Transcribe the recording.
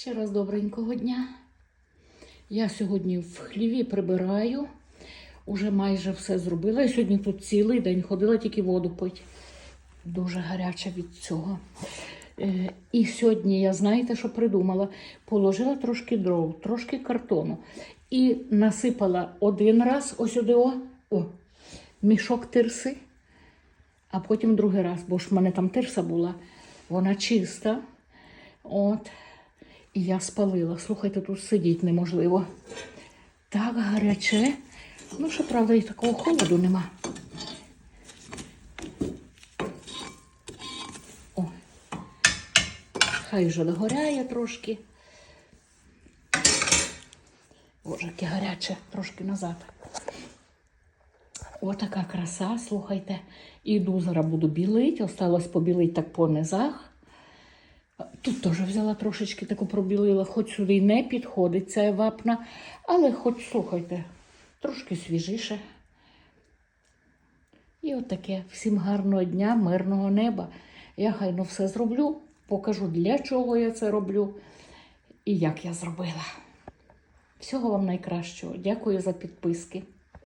Ще раз добренького дня. Я сьогодні в хліві прибираю. Уже майже все зробила. Я сьогодні тут цілий день ходила тільки воду пить. Дуже гаряча від цього. Е, і сьогодні я знаєте, що придумала? Положила трошки дров, трошки картону. І насипала один раз ось сюди о, о, мішок тирси, а потім другий раз, бо ж в мене там тирса була, вона чиста. От. І я спалила. Слухайте, тут сидіти неможливо. Так гаряче. Ну, що правда, і такого холоду нема. О, хай вже догоряє трошки. Боже, яке гаряче, трошки назад. Отака краса, слухайте. Іду зараз буду білити. Осталось побілити так по низах. Тут теж взяла трошечки таку пробілила, хоч сюди й не підходить ця вапна, але хоч слухайте, трошки свіжіше. І от таке. Всім гарного дня, мирного неба. Я хайно все зроблю, покажу, для чого я це роблю і як я зробила. Всього вам найкращого. Дякую за підписки.